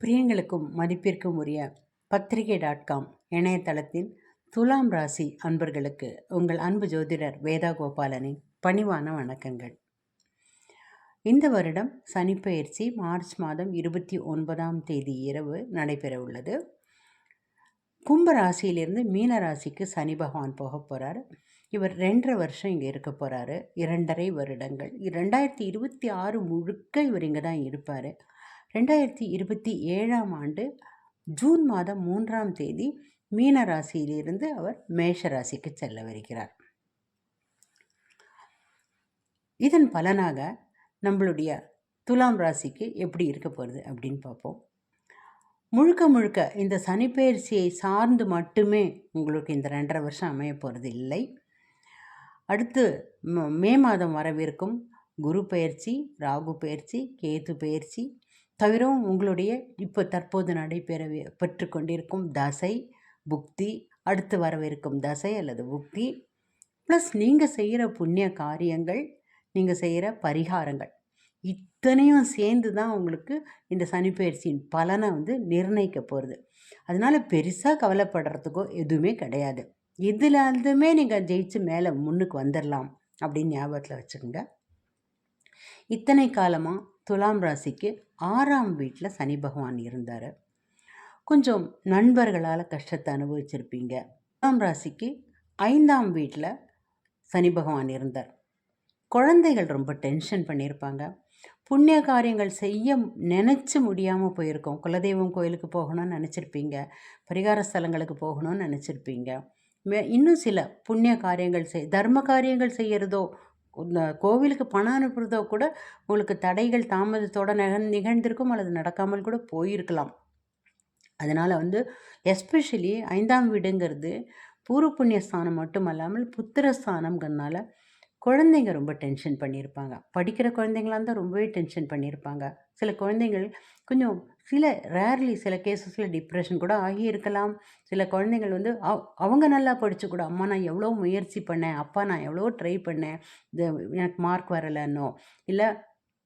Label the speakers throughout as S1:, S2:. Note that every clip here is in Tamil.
S1: பிரியங்களுக்கும் மதிப்பிற்கும் உரிய பத்திரிகை டாட் காம் இணையதளத்தில் துலாம் ராசி அன்பர்களுக்கு உங்கள் அன்பு ஜோதிடர் வேதா கோபாலனின் பணிவான வணக்கங்கள். இந்த வருடம் சனிப்பெயர்ச்சி மார்ச் மாதம் இருபத்தி ஒன்பதாம் தேதி இரவு நடைபெற உள்ளது. கும்ப ராசியிலிருந்து மீன ராசிக்கு சனி பகவான் போக போகிறார் இவர் ரெண்டரை வருஷம் இங்கே இருக்க போகிறாரு இரண்டரை வருடங்கள். ரெண்டாயிரத்தி இருபத்தி ஆறு முழுக்க இவர் இங்கே தான் இருப்பார். ரெண்டாயிரத்தி இருபத்தி ஏழாம் ஆண்டு ஜூன் மாதம் மூன்றாம் தேதி மீன ராசியிலிருந்து அவர் மேஷ ராசிக்கு செல்லவிருக்கிறார். இதன் பலனாக நம்மளுடைய துலாம் ராசிக்கு எப்படி இருக்க போகிறது அப்படின்னு பார்ப்போம். முழுக்க முழுக்க இந்த சனிப்பெயர்ச்சியை சார்ந்து மட்டுமே உங்களுக்கு இந்த ரெண்டரை வருஷம் அமைய போகிறது இல்லை அடுத்து மே மாதம் வரவிருக்கும் குரு பயிற்சி ராகு பயிற்சி கேது பயிற்சி தவிரவும் உங்களுடைய இப்போ தற்போது நடைபெற பெற்று கொண்டிருக்கும் தசை புக்தி அடுத்து வரவிருக்கும் தசை அல்லது புக்தி ப்ளஸ் நீங்கள் செய்கிற புண்ணிய காரியங்கள் நீங்கள் செய்கிற பரிகாரங்கள். இத்தனையும் சேர்ந்து தான் உங்களுக்கு இந்த சனிப்பயிற்சியின் பலனை வந்து நிர்ணயிக்க போகிறது அதனால் பெருசாக கவலைப்படுறதுக்கோ எதுவுமே கிடையாது. எதுலாந்துமே நீங்கள் ஜெயிச்சு மேலே முன்னுக்கு வந்துடலாம் அப்படின்னு ஞாபகத்தில் வச்சுக்கோங்க. இத்தனை காலமாக துலாம் ராசிக்கு ஆறாம் வீட்டில் சனி பகவான் இருந்தார். கொஞ்சம் நண்பர்களால் கஷ்டத்தை அனுபவிச்சிருப்பீங்க. துலாம் ராசிக்கு ஐந்தாம் வீட்டில் சனி பகவான் இருந்தார். குழந்தைகள் ரொம்ப டென்ஷன் பண்ணியிருப்பாங்க புண்ணிய காரியங்கள் செய்ய நினச்சி முடியாமல் போயிருக்கோம். குலதெய்வம் கோயிலுக்கு போகணும்னு நினச்சிருப்பீங்க. பரிகார ஸ்தலங்களுக்கு போகணும்னு நினச்சிருப்பீங்க. இன்னும் சில புண்ணிய காரியங்கள் செய் தர்ம காரியங்கள் செய்கிறதோ இந்த கோவிலுக்கு பணம் அனுப்புறதோ கூட உங்களுக்கு தடைகள் தாமதத்தோடு நிக நிகழ்ந்திருக்கும் அல்லது நடக்காமல் கூட போயிருக்கலாம். அதனால் வந்து எஸ்பெஷலி ஐந்தாம் வீடுங்கிறது பூர்வ புண்ணிய ஸ்தானம் மட்டும் அல்லாமல் புத்திரஸ்தானம்ங்கிறதுனால குழந்தைங்க ரொம்ப டென்ஷன் பண்ணியிருப்பாங்க. படிக்கிற குழந்தைங்களாக இருந்தால் ரொம்பவே டென்ஷன் பண்ணியிருப்பாங்க. சில குழந்தைங்கள் கொஞ்சம் சில ரேர்லி சில கேசஸில் டிப்ரெஷன் கூட ஆகி இருக்கலாம் சில குழந்தைங்கள் வந்து அவங்க நல்லா படித்து கூட அம்மா நான் எவ்வளோ முயற்சி பண்ணேன். அப்பா நான் எவ்வளோ ட்ரை பண்ணேன். இது எனக்கு மார்க் வரலைன்னோ. இல்லை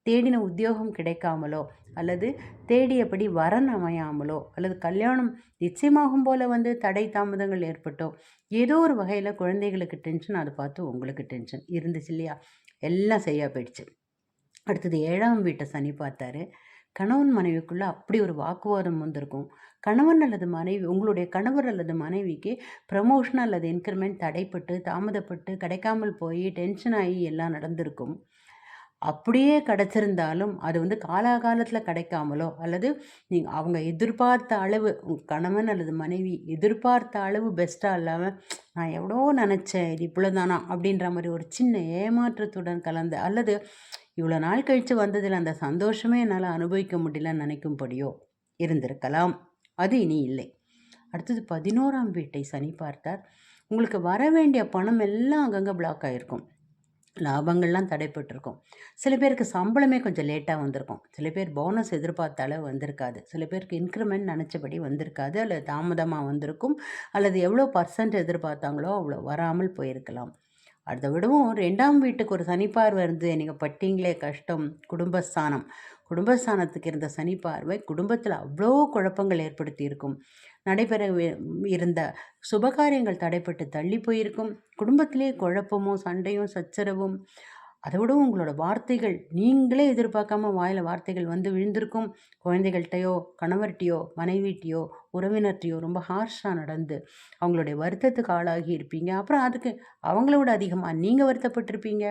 S1: தேடின உத்தியோகம் கிடைக்காமலோ அல்லது தேடியபடி வரன் அமையாமலோ அல்லது கல்யாணம் நிச்சயமாகும் போல் வந்து தடை தாமதங்கள் ஏற்பட்டோ ஏதோ ஒரு வகையில் குழந்தைகளுக்கு டென்ஷன் அதை பார்த்து உங்களுக்கு டென்ஷன் இருந்துச்சு இல்லையா? எல்லாம் சரியாக போயிடுச்சு. அடுத்தது ஏழாம் வீட்டை சனி பார்த்தாரு. கணவன் மனைவிக்குள்ளே அப்படி ஒரு வாக்குவாதம் வந்திருக்கும். கணவன் அல்லது மனைவி உங்களுடைய கணவர் அல்லது மனைவிக்கு ப்ரமோஷன் அல்லது இன்க்ரிமெண்ட் தடைப்பட்டு தாமதப்பட்டு கிடைக்காமல் போய் டென்ஷன் ஆகி எல்லாம் நடந்திருக்கும். அப்படியே கிடச்சிருந்தாலும் அது வந்து காலாகாலத்தில் கிடைக்காமலோ அல்லது நீங்கள் அவங்க எதிர்பார்த்த அளவு கணவன் அல்லது மனைவி எதிர்பார்த்த அளவு பெஸ்ட்டாக இல்லாமல் நான் எவ்வளோ நினச்சேன் இது இவ்வளோதானா அப்படின்ற மாதிரி ஒரு சின்ன ஏமாற்றத்துடன் கலந்து அல்லது இவ்வளோ நாள் கழித்து வந்ததில் அந்த சந்தோஷமே என்னால் அனுபவிக்க முடியலன்னு நினைக்கும்படியோ இருந்திருக்கலாம். அது இனி இல்லை. அடுத்தது பதினோராம் வீட்டை சனி பார்த்தார். உங்களுக்கு வர வேண்டிய பணம் எல்லாம் அங்கங்கே பிளாக் ஆகிருக்கும் லாபங்கள்லாம் தடைப்பட்டிருக்கும். சில பேருக்கு சம்பளமே கொஞ்சம் லேட்டாக வந்திருக்கும். சில பேர் போனஸ் எதிர்பார்த்த அளவு வந்திருக்காது. சில பேருக்கு இன்க்ரிமெண்ட் நினச்சபடி வந்திருக்காது. அல்லது தாமதமாக வந்திருக்கும். அல்லது எவ்வளோ பர்சன்ட் எதிர்பார்த்தாங்களோ அவ்வளோ வராமல் போயிருக்கலாம். அதை விடவும் ரெண்டாம் வீட்டுக்கு ஒரு சனிப்பார்வை இருந்து நீங்கள் பட்டிங்களே கஷ்டம். குடும்பஸ்தானம். குடும்பஸ்தானத்துக்கு இருந்த சனி பார்வை குடும்பத்தில் அவ்வளோ குழப்பங்கள் ஏற்படுத்தி இருக்கும் நடைபெற இருந்த சுபகாரியங்கள் தடைப்பட்டு தள்ளி போயிருக்கும். குடும்பத்திலே குழப்பமும் சண்டையும் சச்சரவும் அதை உங்களோட வார்த்தைகள் நீங்களே எதிர்பார்க்காம வாயில் வார்த்தைகள் வந்து விழுந்திருக்கும். குழந்தைகள்கிட்டையோ கணவர்கிட்டையோ மனைவிட்டையோ உறவினர்கிட்டையோ ரொம்ப ஹார்ஷாக நடந்து அவங்களுடைய வருத்தத்துக்கு ஆளாகி இருப்பீங்க. அப்புறம் அதுக்கு அவங்களோட அதிகமாக நீங்கள் வருத்தப்பட்டிருப்பீங்க.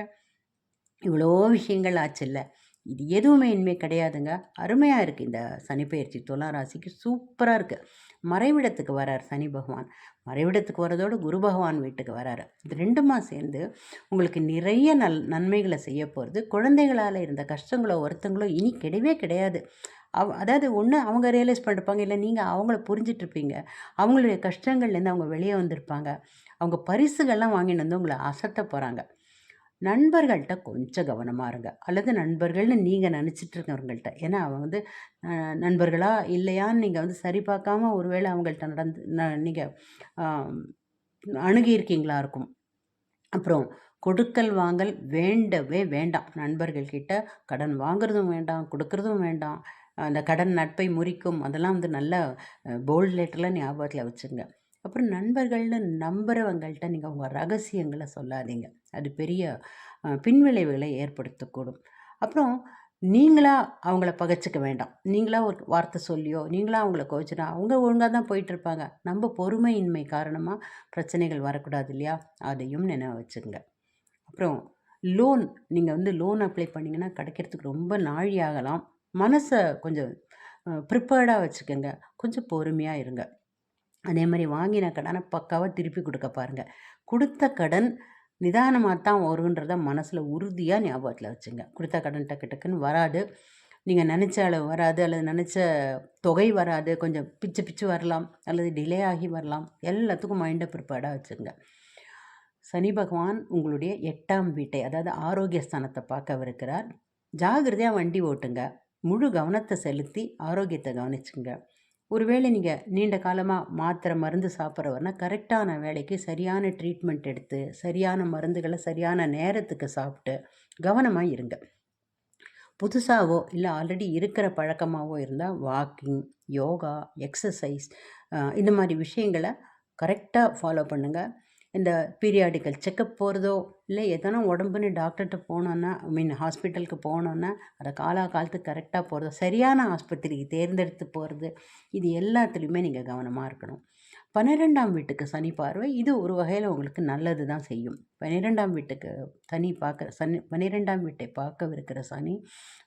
S1: இவ்வளோ விஷயங்கள் ஆச்சுல்ல. இது எதுவுமே இனிமேல் கிடையாதுங்க. அருமையாக இருக்குது இந்த சனிப்பெயர்ச்சி துலாம் ராசிக்கு சூப்பராக இருக்குது மறைவிடத்துக்கு வரார் சனி பகவான். மறைவிடத்துக்கு வரதோடு குரு பகவான் வீட்டுக்கு வராரு. இது ரெண்டுமா சேர்ந்து உங்களுக்கு நிறைய நல் நன்மைகளை செய்ய போகிறது குழந்தைகளால் இருந்த கஷ்டங்களோ வருத்தங்களோ இனி கிடையவே கிடையாது. அவ அதாவது ஒன்று அவங்க ரியலைஸ் பண்ணிருப்பாங்க இல்லை நீங்கள் அவங்கள புரிஞ்சிட்ருப்பீங்க அவங்களுடைய கஷ்டங்கள்லேருந்து அவங்க வெளியே வந்திருப்பாங்க. அவங்க பரிசுகள்லாம் வாங்கிட்டு வந்து உங்களை அசத்த போகிறாங்க நண்பர்கள்ட்ட கொஞ்சம் கவனமாக இருங்க. அல்லது நண்பர்கள்னு நீங்கள் நினச்சிட்டு இருக்கவங்கள்ட்ட ஏன்னா அவங்க வந்து நண்பர்களா இல்லையான்னு நீங்கள் வந்து சரி பார்க்காம ஒருவேளை அவங்கள்ட்ட நடந்து நீங்கள் அணுகியிருக்கீங்களா இருக்கும். அப்புறம் கொடுக்கல் வாங்கல் வேண்டவே வேண்டாம். நண்பர்கள்கிட்ட கடன் வாங்குறதும் வேண்டாம் கொடுக்கறதும் வேண்டாம். அந்த கடன் நட்பை முறிக்கும். அதெல்லாம் வந்து நல்ல போல்ட் லெட்டரில் ஞாபகத்தில் வச்சுங்க அப்புறம் நண்பர்கள்னு நம்புகிறவங்கள்ட்ட நீங்கள் உங்கள் ரகசியங்களை சொல்லாதீங்க. அது பெரிய பின்விளைவுகளை ஏற்படுத்தக்கூடும். அப்புறம் நீங்களாக அவங்கள பகைச்சிக்க வேண்டாம். நீங்களாக ஒரு வார்த்தை சொல்லியோ நீங்களாக அவங்கள கோச்சினா அவங்க ஒழுங்காக தான் போயிட்டுருப்பாங்க. நம்ம பொறுமையின்மை காரணமாக பிரச்சனைகள் வரக்கூடாது இல்லையா? அதையும் நினைவு வச்சுங்க. அப்புறம் லோன் நீங்கள் வந்து லோன் அப்ளை பண்ணிங்கன்னா கிடைக்கிறதுக்கு ரொம்ப நாழி ஆகலாம். மனசை கொஞ்சம் ப்ரிப்பேர்டாக வச்சுக்கோங்க. கொஞ்சம் பொறுமையாக இருங்க. அதே மாதிரி வாங்கின கடனை பக்காவாக திருப்பி கொடுக்க பாருங்கள் கொடுத்த கடன் நிதானமாக தான் வருன்றத மனசில் உறுதியாக ஞாபகத்தில் வச்சுங்க. கொடுத்த கடன் டக்கு டக்குன்னு வராது. நீங்கள் நினச்ச அளவு வராது அல்லது நினச்ச தொகை வராது. கொஞ்சம் பிச்சு பிச்சு வரலாம் அல்லது டிலே ஆகி வரலாம். எல்லாத்துக்கும் மைண்டை ப்ரிப்பேர்டாக வச்சுங்க சனி பகவான் உங்களுடைய எட்டாம் வீட்டை அதாவது ஆரோக்கிய ஸ்தானத்தை பார்க்கவிருக்கிறார். ஜாகிரதையாக வண்டி ஓட்டுங்க. முழு கவனத்தை செலுத்தி ஆரோக்கியத்தை கவனிச்சுங்க. ஒருவேளை நீங்கள் நீண்ட காலமாக மாத்திரை மருந்து சாப்பிட்றவர்னா கரெக்டான வேலைக்கு சரியான ட்ரீட்மெண்ட் எடுத்து சரியான மருந்துகளை சரியான நேரத்துக்கு சாப்பிட்டு கவனமாக இருங்க. புதுசாகவோ இல்லை ஆல்ரெடி இருக்கிற பழக்கமாகவோ இருந்தால் வாக்கிங் யோகா எக்ஸசைஸ் இந்த மாதிரி விஷயங்களை கரெக்டாக ஃபாலோ பண்ணுங்கள் இந்த பீரியாடிக்கல் செக்கப் போகிறதோ இல்லை எதனா உடம்புன்னு டாக்டர்கிட்ட போனோன்னா ஐ மீன் ஹாஸ்பிட்டலுக்கு போனோன்னா அதை காலா காலத்துக்கு கரெக்டாக போகிறதோ சரியான ஆஸ்பத்திரிக்கு தேர்ந்தெடுத்து போகிறது இது எல்லாத்துலேயுமே நீங்கள் கவனமாக இருக்கணும். பன்னிரெண்டாம் வீட்டுக்கு சனி பார்வை இது ஒரு வகையில் உங்களுக்கு நல்லது தான் செய்யும். பன்னிரெண்டாம் வீட்டுக்கு சனி பார்க்க சனி பன்னிரெண்டாம் வீட்டை பார்க்கவிருக்கிற சனி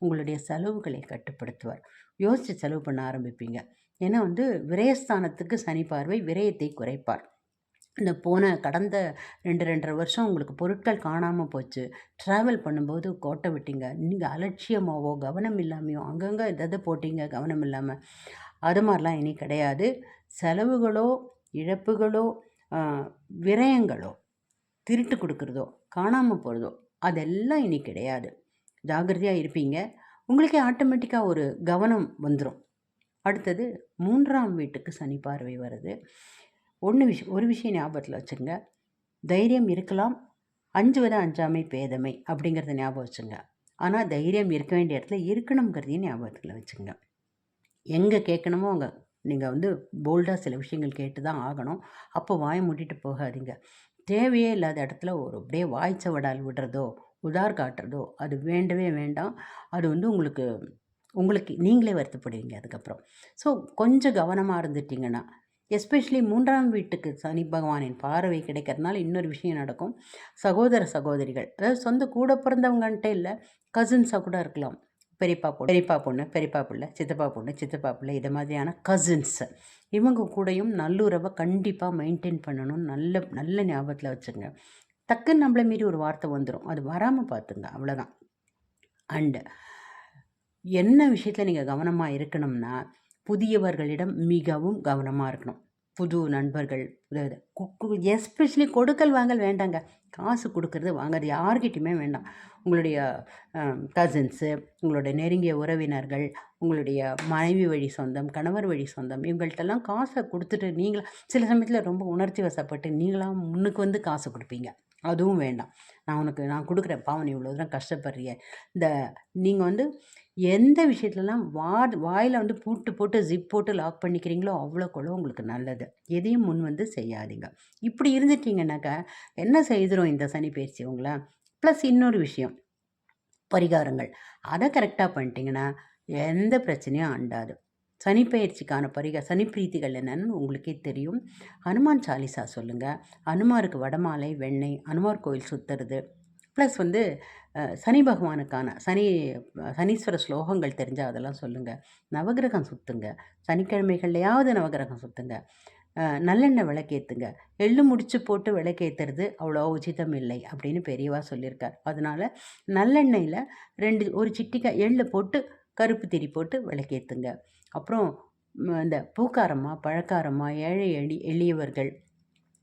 S1: உங்களுடைய செலவுகளை கட்டுப்படுத்துவார். யோசித்து செலவு பண்ண ஆரம்பிப்பீங்க. ஏன்னா வந்து விரயஸ்தானத்துக்கு சனி பார்வை விரயத்தை குறைப்பார். இந்த போன கடந்த ரெண்டு ரெண்டரை வருஷம் உங்களுக்கு பொருட்கள் காணாமல் போச்சு. ட்ராவல் பண்ணும்போது கோட்டை விட்டீங்க. நீங்கள் அலட்சியமாவோ கவனம் இல்லாமையோ அங்கங்கே எதாவது போட்டீங்க கவனம் இல்லாமல் அது மாதிரிலாம் இனி கிடையாது. செலவுகளோ இழப்புகளோ விரயங்களோ திருட்டு கொடுக்குறதோ காணாமல் போகிறதோ அதெல்லாம் இனி கிடையாது. ஜாகிரதையாக இருப்பீங்க. உங்களுக்கே ஆட்டோமேட்டிக்காக ஒரு கவனம் வந்துடும் அடுத்தது மூன்றாம் வீட்டுக்கு சனி பார்வை வருது. ஒன்று விஷயம் ஒரு விஷயம் ஞாபகத்தில் வச்சுங்க தைரியம் இருக்கலாம் அஞ்சுவது அஞ்சாமை பேதமை அப்படிங்கிறத ஞாபகம் வச்சுங்க ஆனால் தைரியம் இருக்க வேண்டிய இடத்துல இருக்கணுங்கிறதையும் ஞாபகத்தில் வச்சுங்க எங்கே கேட்கணுமோ அங்கே நீங்கள் வந்து போல்டாக சில விஷயங்கள் கேட்டு தான் ஆகணும். அப்போ வாய் மூட்டிட்டு போகாதீங்க. தேவையே இல்லாத இடத்துல ஒரு அப்படியே வாய்ச்ச வடால் விடுறதோ உதார் காட்டுறதோ அது வேண்டவே வேண்டாம். அது வந்து உங்களுக்கு உங்களுக்கு நீங்களே வருத்தப்படுவீங்க அதுக்கப்புறம். ஸோ கொஞ்சம் கவனமாக இருந்துட்டிங்கன்னா எஸ்பெஷலி மூன்றாம் வீட்டுக்கு சனி பகவானின் பார்வை கிடைக்கிறதுனால இன்னொரு விஷயம் நடக்கும். சகோதர சகோதரிகள் அதாவது சொந்த கூட பிறந்தவங்கன்ட்டே இல்லை கசின்ஸாக கூட இருக்கலாம். பெரியப்பா பொண்ணு பெரியப்பா பொண்ணு பெரியப்பா பிள்ளை சித்தப்பா பொண்ணு சித்தப்பா பிள்ளை இது மாதிரியான கசின்ஸ் இவங்க கூடயும் நல்லுறவை கண்டிப்பாக மெயின்டைன் பண்ணணும். நல்ல நல்ல ஞாபகத்தில் வச்சுங்க டக்குன்னு நம்மளை மீறி ஒரு வார்த்தை வந்துடும் அது வராமல் பார்த்துங்க. அவ்வளோதான் அண்டு என்ன விஷயத்தில் நீங்கள் கவனமாக இருக்கணும்னா புதியவர்களிடம் மிகவும் கவனமாக இருக்கணும். புது நண்பர்கள் எஸ்பெஷலி கொடுக்கல் வாங்கல் வேண்டாங்க. காசு கொடுக்கறது வாங்குறது யார்கிட்டையுமே வேண்டாம். உங்களுடைய கசின்ஸு உங்களுடைய நெருங்கிய உறவினர்கள் உங்களுடைய மனைவி வழி சொந்தம் கணவர் வழி சொந்தம் இவங்கள்ட்டெல்லாம் காசை கொடுத்துட்டு நீங்களாக சில சமயத்தில் ரொம்ப உணர்ச்சி வசப்பட்டு நீங்களாம் முன்னுக்கு வந்து காசு கொடுப்பீங்க. அதுவும் வேண்டாம். நான் உனக்கு நான் கொடுக்குறேன் பாவன் இவ்வளோ தூரம் கஷ்டப்படுறிய. இந்த நீங்கள் வந்து எந்த விஷயத்துலலாம் வா வாயில் வந்து பூட்டு போட்டு ஜிப் போட்டு லாக் பண்ணிக்கிறீங்களோ அவ்வளோக்குள்ள உங்களுக்கு நல்லது. எதையும் முன் வந்து செய்யாதீங்க. இப்படி இருந்துட்டீங்கன்னாக்கா என்ன செய்திரும் இந்த சனி பயிற்சி உங்களை? ப்ளஸ் இன்னொரு விஷயம் பரிகாரங்கள். அதை கரெக்டாக பண்ணிட்டீங்கன்னா எந்த பிரச்சனையும் அண்டாது. சனிப்பெயர்ச்சிக்கான பரிக சனிப்பிரீத்திகள் என்னன்னு உங்களுக்கே தெரியும். ஹனுமான் சாலிசா சொல்லுங்கள் ஹனுமாருக்கு வடமாலை வெண்ணெய் ஹனுமார் கோயில் சுற்றுறது ப்ளஸ் வந்து சனி பகவானுக்கான சனி சனீஸ்வர ஸ்லோகங்கள் தெரிஞ்சால் அதெல்லாம் சொல்லுங்கள் நவகிரகம் சுற்றுங்க சனிக்கிழமைகள்லையாவது நவகிரகம் சுற்றுங்க நல்லெண்ணெய் விளக்கேற்றுங்க எள்ளு முடிச்சு போட்டு விளக்கேற்றுறது அவ்வளோ உச்சிதம் இல்லை அப்படின்னு பெரியவா சொல்லியிருக்கார். அதனால் நல்லெண்ணெயில் ரெண்டு ஒரு சிட்டிக்காய் எள்ளு போட்டு கருப்பு திரி போட்டு விளக்கேற்றுங்க அப்புறம் இந்த பூக்காரமாக பழக்காரமாக ஏழை எளி எளியவர்கள்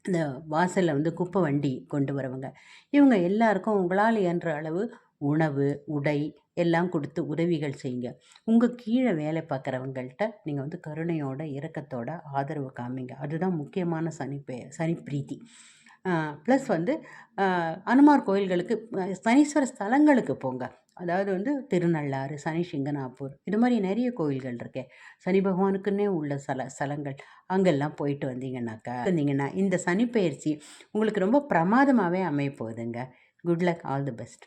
S1: இந்த வாசலில் வந்து குப்பை வண்டி கொண்டு வரவங்க. இவங்க எல்லாருக்கும் உங்களால் இயன்ற அளவு உணவு உடை எல்லாம் கொடுத்து உதவிகள் செய்யுங்க. உங்கள் கீழே வேலை பார்க்குறவங்கள்ட்ட நீங்கள் வந்து கருணையோட இரக்கத்தோட ஆதரவு காமிங்க. அதுதான் முக்கியமான சனி சனி பிரீத்தி. ப்ளஸ் வந்து அனுமார் கோயில்களுக்கு சனீஸ்வர ஸ்தலங்களுக்கு போங்க. அதாவது வந்து திருநள்ளாறு சனி சிங்கனாப்பூர் இது மாதிரி நிறைய கோயில்கள் இருக்கே. சனி பகவானுக்குன்னே உள்ள ஸ்தல ஸ்தலங்கள் அங்கெல்லாம் போயிட்டு வந்தீங்கன்னாக்கா வந்தீங்கன்னா இந்த சனி பயிற்சி உங்களுக்கு ரொம்ப பிரமாதமாகவே அமைய போகுதுங்க good luck all the best